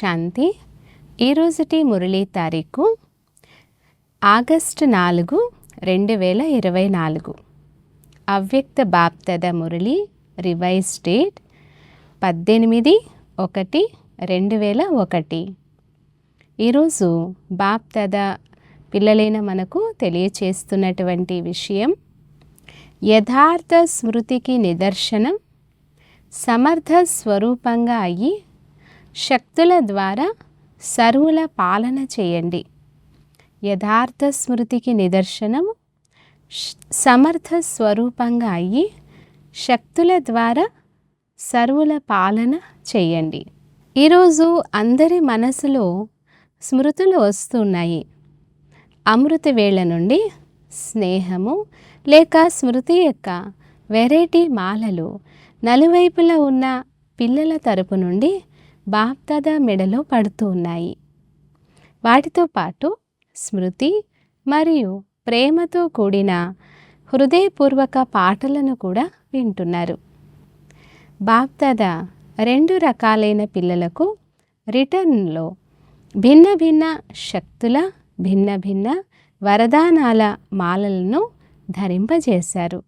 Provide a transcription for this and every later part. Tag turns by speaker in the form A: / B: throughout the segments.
A: శాంతి. ఈరోజుటి మురళీ తారీఖు ఆగస్టు నాలుగు రెండు వేల ఇరవై నాలుగు. అవ్యక్త బాప్తద మురళి రివైజ్ డేట్ పద్దెనిమిది ఒకటి రెండు వేల ఒకటి ఈరోజు బాప్తద పిల్లలైన మనకు తెలియచేస్తున్నటువంటి విషయం యథార్థ స్మృతికి నిదర్శనం సమర్థ స్వరూపంగా అయ్యి శక్తుల ద్వారా సర్వుల పాలన చేయండి. యథార్థ స్మృతికి నిదర్శనం సమర్థ స్వరూపంగా అయ్యి శక్తుల ద్వారా సర్వుల పాలన చేయండి. ఈరోజు అందరి మనసులో స్మృతులు వస్తున్నాయి. అమృత వేళ నుండి స్నేహము లేక స్మృతి యొక్క వెరైటీ మాలలు నలువైపులా ఉన్న పిల్లల తరపు నుండి బాప్దాదా మెడలో పడుతూ ఉన్నాయి. వాటితో పాటు స్మృతి మరియు ప్రేమతో కూడిన హృదయపూర్వక పాటలను కూడా వింటున్నారు. బాప్దాదా రెండు రకాలైన పిల్లలకు రిటర్న్లో భిన్న భిన్న శక్తుల భిన్న భిన్న వరదానాల మాలలను ధరింపజేశారు.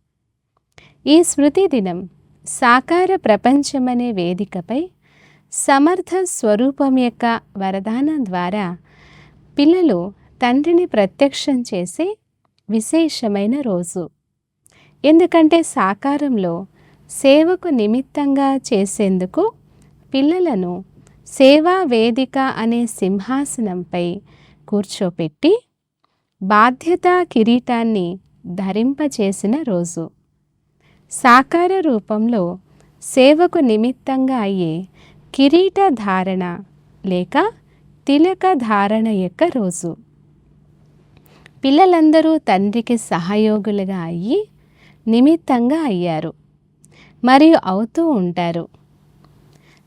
A: ఈ స్మృతి దినం సాకార ప్రపంచమనే వేదికపై సమర్థ స్వరూపం యొక్క వరదానం ద్వారా పిల్లలు తండ్రిని ప్రత్యక్షం చేసే విశేషమైన రోజు. ఎందుకంటే సాకారంలో సేవకు నిమిత్తంగా చేసేందుకు పిల్లలను సేవా వేదిక అనే సింహాసనంపై కూర్చోపెట్టి బాధ్యతా కిరీటాన్ని ధరింపచేసిన రోజు. సాకార రూపంలో సేవకు నిమిత్తంగా అయ్యే కిరీట ధారణ లేక తిలక ధారణ యొక్క రోజు. పిల్లలందరూ తండ్రికి సహయోగులుగా అయ్యి నిమిత్తంగా అయ్యారు. మరియు అవుతూ ఉంటారు.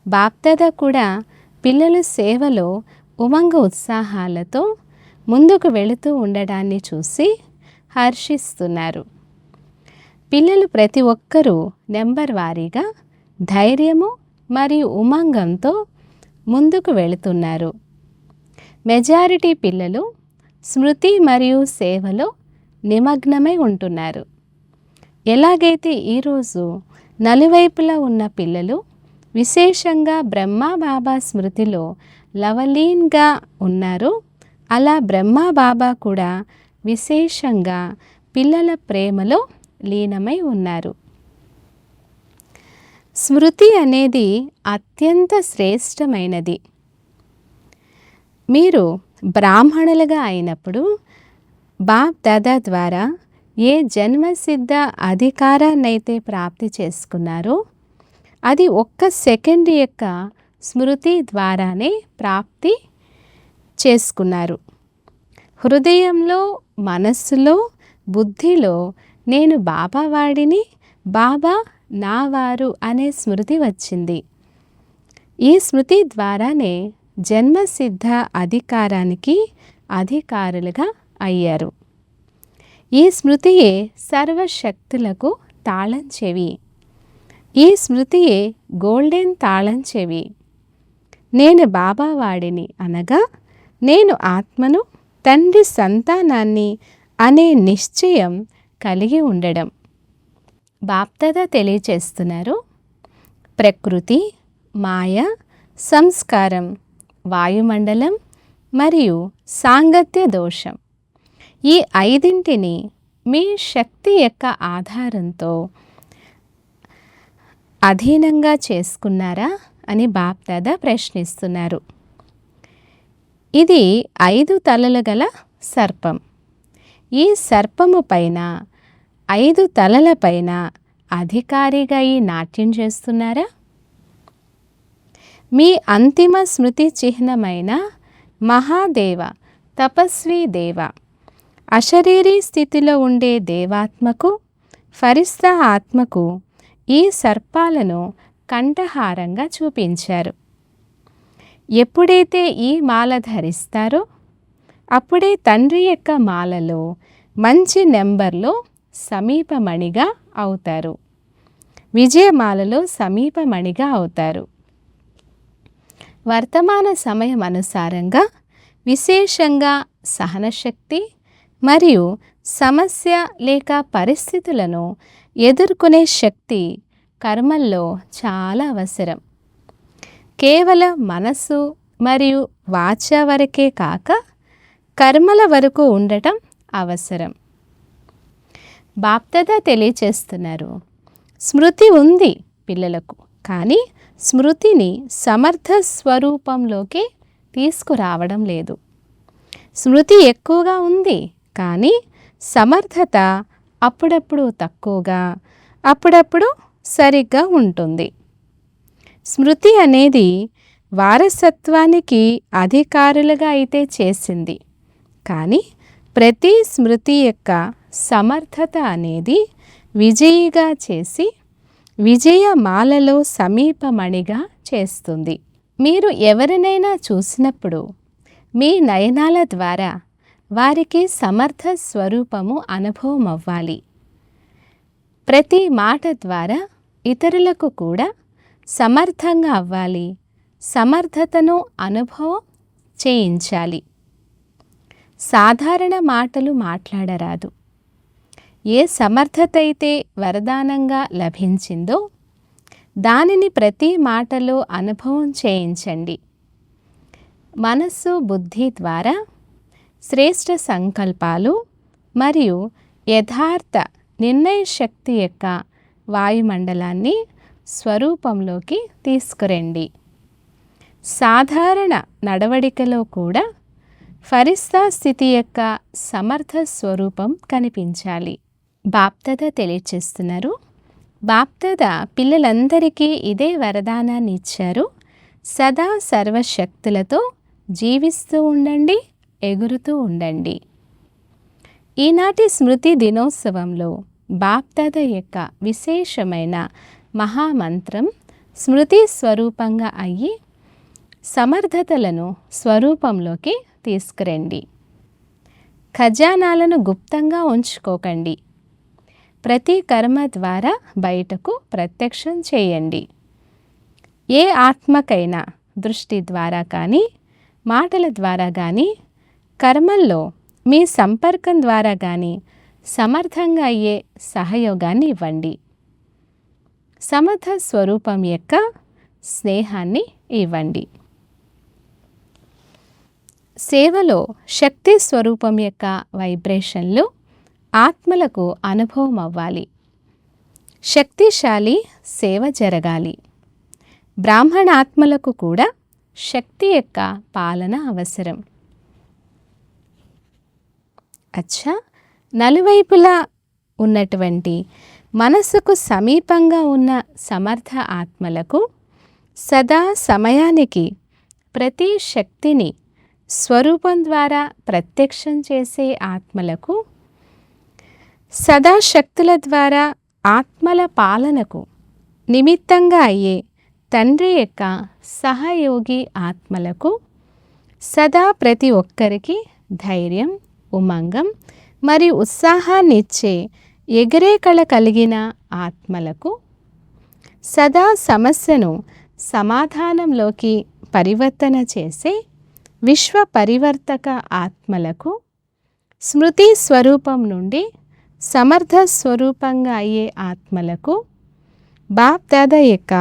A: బాప్దాద కూడా పిల్లలు సేవలో ఉమంగ ఉత్సాహాలతో ముందుకు వెళుతూ ఉండడాన్ని చూసి హర్షిస్తున్నారు. పిల్లలు ప్రతి ఒక్కరూ నెంబర్ వారీగా ధైర్యము మరియు ఉమంగంతో ముందుకు వెళుతున్నారు. మెజారిటీ పిల్లలు స్మృతి మరియు సేవలో నిమగ్నమై ఉంటున్నారు. ఎలాగైతే ఈరోజు నలువైపులా ఉన్న పిల్లలు విశేషంగా బ్రహ్మా బాబా స్మృతిలో లవలీన్గా ఉన్నారు అలా బ్రహ్మా బాబా కూడా విశేషంగా పిల్లల ప్రేమలో లీనమై ఉన్నారు. స్మృతి అనేది అత్యంత శ్రేష్టమైనది. మీరు బ్రాహ్మణులుగా అయినప్పుడు బాప్ దాదా ద్వారా ఏ జన్మసిద్ధ అధికారాన్నైతే ప్రాప్తి చేసుకున్నారో అది ఒక్క సెకండ్ యొక్క స్మృతి ద్వారానే ప్రాప్తి చేసుకున్నారు. హృదయంలో మనస్సులో బుద్ధిలో నేను బాబా వాడిని బాబా నా వారు అనే స్మృతి వచ్చింది. ఈ స్మృతి ద్వారానే జన్మసిద్ధ అధికారానికి అధికారులుగా అయ్యారు. ఈ స్మృతియే సర్వశక్తులకు తాళం చెవి. ఈ స్మృతియే గోల్డెన్ తాళం చెవి. నేను బాబావాడిని అనగా నేను ఆత్మను తండ్రి సంతానాన్ని అనే నిశ్చయం కలిగి ఉండడం. బాప్తద తెలియచేస్తున్నారు. ప్రకృతి మాయ సంస్కారం వాయుమండలం మరియు సాంగత్య దోషం. ఈ ఐదింటిని మీ శక్తి యొక్క ఆధారంతో అధీనంగా చేసుకున్నారా అని బాప్దాద ప్రశ్నిస్తున్నారు. ఇది ఐదు తలలు గల సర్పం. ఈ సర్పము పైన ఐదు తలలపైన అధికారిగా ఈ నాట్యం చేస్తున్నారా? మీ అంతిమ స్మృతి చిహ్నమైన మహాదేవ తపస్వి దేవ అశరీరీ స్థితిలో ఉండే దేవాత్మకు ఫరిస్త ఆత్మకు ఈ సర్పాలను కంఠహారంగా చూపించారు. ఎప్పుడైతే ఈ మాల ధరిస్తారో అప్పుడే తండ్రి యొక్క మాలలో మంచి నెంబర్లో సమీపమణిగా అవుతారు. విజయమాలలో సమీపమణిగా అవుతారు. వర్తమాన సమయం అనుసారంగా విశేషంగా సహనశక్తి మరియు సమస్య లేక పరిస్థితులను ఎదుర్కొనే శక్తి కర్మల్లో చాలా అవసరం. కేవలం మనసు మరియు వాచ వరకే కాక కర్మల వరకు ఉండటం అవసరం. బాప్తద తెలియచేస్తున్నారు. స్మృతి ఉంది పిల్లలకు కానీ స్మృతిని సమర్థ స్వరూపంలోకి తీసుకురావడం లేదు. స్మృతి ఎక్కువగా ఉంది కానీ సమర్థత అప్పుడప్పుడు తక్కువగా అప్పుడప్పుడు సరిగ్గా ఉంటుంది. స్మృతి అనేది వారసత్వానికి అధికారులుగా అయితే చేసింది కానీ ప్రతి స్మృతి యొక్క సమర్థత అనేది విజయిగా చేసి విజయమాలలో సమీపమణిగా చేస్తుంది. మీరు ఎవరినైనా చూసినప్పుడు మీ నయనాల ద్వారా వారికి సమర్థ స్వరూపము అనుభవం అవ్వాలి ప్రతి మాట ద్వారా ఇతరులకు కూడా సమర్థంగా అవ్వాలి. సమర్థతను అనుభవం చేయించాలి. సాధారణ మాటలు మాట్లాడరాదు. ఏ సమర్థత అయితే వరదానంగా లభించిందో దానిని ప్రతి మాటలో అనుభవం చేయించండి. మనస్సు బుద్ధి ద్వారా శ్రేష్ట సంకల్పాలు మరియు యథార్థ నిర్ణయ శక్తి యొక్క వాయుమండలాన్ని స్వరూపంలోకి తీసుకురండి. సాధారణ నడవడికలో కూడా ఫరిస్తా స్థితి యొక్క సమర్థ స్వరూపం కనిపించాలి. బాప్తద తెలియచేస్తున్నారు. బాప్తద పిల్లలందరికీ ఇదే వరదానాన్ని ఇచ్చారు. సదా సర్వశక్తులతో జీవిస్తూ ఉండండి ఎగురుతూ ఉండండి. ఈనాటి స్మృతి దినోత్సవంలో బాప్దాద యొక్క విశేషమైన మహామంత్రం స్మృతి స్వరూపంగా అయ్యి సమర్థతలను స్వరూపంలోకి తీసుకురండి. ఖజానాలను గుప్తంగా ఉంచుకోకండి. ప్రతి కర్మ ద్వారా బయటకు ప్రత్యక్షం చేయండి. ఏ ఆత్మకైనా దృష్టి ద్వారా కానీ మాటల ద్వారా కానీ కర్మల్లో మీ సంపర్కం ద్వారా కానీ సమర్థంగా అయ్యే సహయోగాన్ని ఇవ్వండి. సమర్థ స్వరూపం యొక్క స్నేహాన్ని ఇవ్వండి. సేవలో శక్తి స్వరూపం యొక్క వైబ్రేషన్లు ఆత్మలకు అనుభవం అవ్వాలి శక్తిశాలి సేవ జరగాలి. బ్రాహ్మణ ఆత్మలకు కూడా శక్తి యొక్క పాలన అవసరం. అచ్చా! నలువైపులా ఉన్నటువంటి మనసుకు సమీపంగా ఉన్న సమర్థ ఆత్మలకు సదా సమయానికి ప్రతి శక్తిని స్వరూపం ద్వారా ప్రత్యక్షం చేసే ఆత్మలకు సదాశక్తుల ద్వారా ఆత్మల పాలనకు నిమిత్తంగా అయ్యే తండ్రి యొక్క సహయోగి ఆత్మలకు సదా ప్రతి ఒక్కరికి ధైర్యం ఉమంగం మరియు ఉత్సాహాన్ని ఇచ్చే కళ కలిగిన ఆత్మలకు సదా సమస్యను సమాధానంలోకి పరివర్తన చేసే విశ్వ పరివర్తక ఆత్మలకు స్మృతి స్వరూపం నుండి సమర్థ స్వరూపంగా అయ్యే ఆత్మలకు బాప్దాద యొక్క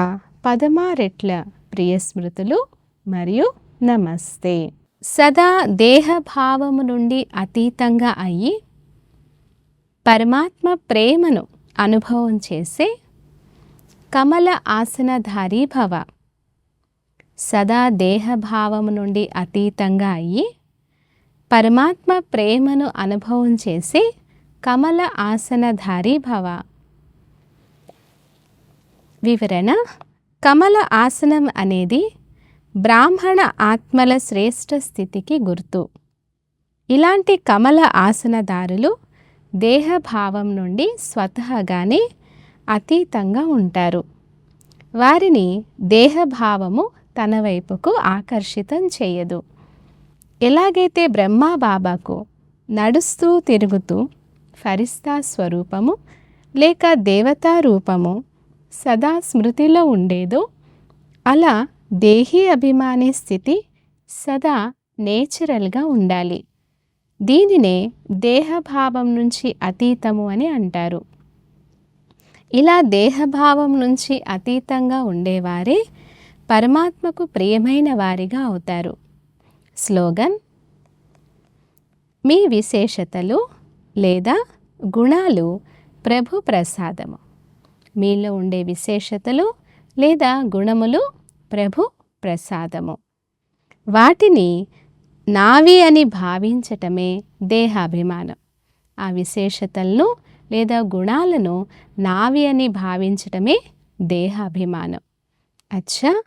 A: పదమారెట్ల ప్రియ స్మృతులు మరియు నమస్తే. సదా దేహభావము నుండి అతీతంగా అయ్యి పరమాత్మ ప్రేమను అనుభవం చేసే కమల ఆసనధారీ భవ. సదా దేహభావము నుండి అతీతంగా అయ్యి పరమాత్మ ప్రేమను అనుభవం చేసే కమల ఆసనధారి భవ వివరణ కమల ఆసనం అనేది బ్రాహ్మణ ఆత్మల శ్రేష్ఠ స్థితికి గుర్తు ఇలాంటి కమల ఆసనదారులు దేహభావం నుండి స్వతహాగానే అతీతంగా ఉంటారు వారిని దేహభావము తన వైపుకు ఆకర్షితం చేయదు ఎలాగైతే బ్రహ్మా బాబాకు నడుస్తూ తిరుగుతూ ఫరిస్తా స్వరూపము లేక దేవతా రూపము సదా స్మృతిలో ఉండేదో. అలా దేహీ అభిమాని స్థితి సదా నేచురల్గా ఉండాలి. దీనినే దేహభావం నుంచి అతీతము అని అంటారు. ఇలా దేహభావం నుంచి అతీతంగా ఉండేవారే పరమాత్మకు ప్రియమైన వారిగా అవుతారు. స్లోగన్ మీ విశేషతలు లేదా గుణాలు ప్రభు ప్రసాదము. మీలో ఉండే విశేషతలు లేదా గుణములు ప్రభు ప్రసాదము. వాటిని నావి అని భావించటమే దేహాభిమానం. ఆ విశేషతలను లేదా గుణాలను నావి అని భావించటమే దేహాభిమానం. అచ్చా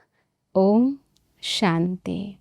A: ఓం శాంతి.